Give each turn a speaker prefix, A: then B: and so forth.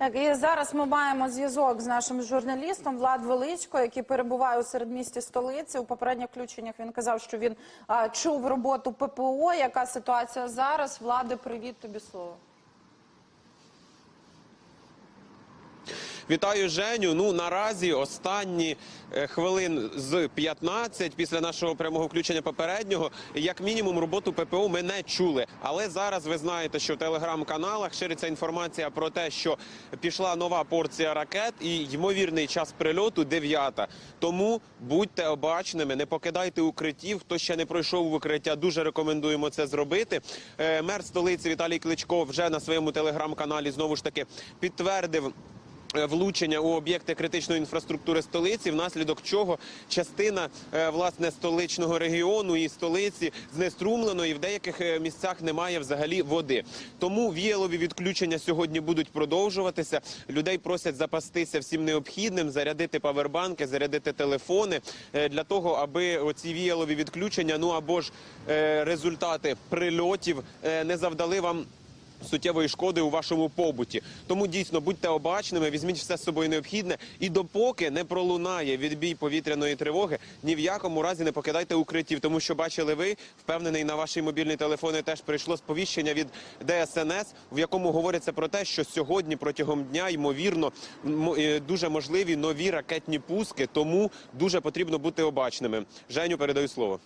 A: Так, і зараз ми маємо зв'язок з нашим журналістом Влад Величко, який перебуває у середмісті столиці. У попередніх включеннях він казав, що він а, чув роботу ППО. Яка ситуація зараз? Влади, привіт тобі слово.
B: Вітаю Женю. Ну наразі останні е, хвилин з 15 після нашого прямого включення попереднього, як мінімум, роботу ППО ми не чули. Але зараз ви знаєте, що в телеграм-каналах шириться інформація про те, що пішла нова порція ракет, і ймовірний час прильоту 9. Тому будьте обачними, не покидайте укриттів. Хто ще не пройшов в укриття, дуже рекомендуємо це зробити. Е, Мер столиці Віталій Кличко вже на своєму телеграм-каналі знову ж таки підтвердив. Е, Влучення у об'єкти критичної інфраструктури столиці, внаслідок чого частина е, власне столичного регіону і столиці знеструмлено, і в деяких е, місцях немає взагалі води. Тому віялові відключення сьогодні будуть продовжуватися. Людей просять запастися всім необхідним, зарядити павербанки, зарядити телефони для того, аби оці віялові відключення, ну або ж результати прильотів не завдали вам суттєвої шкоди у вашому побуті. Тому дійсно будьте обачними, візьміть все з собою необхідне, і допоки не пролунає відбій повітряної тривоги, ні в якому разі не покидайте укриттів, тому що бачили ви, впевнений на ваші мобільні телефони теж прийшло сповіщення від ДСНС, в якому говориться про те, що сьогодні протягом дня ймовірно е, дуже можливі нові ракетні пуски, тому дуже потрібно бути обачними. Женю передаю слово.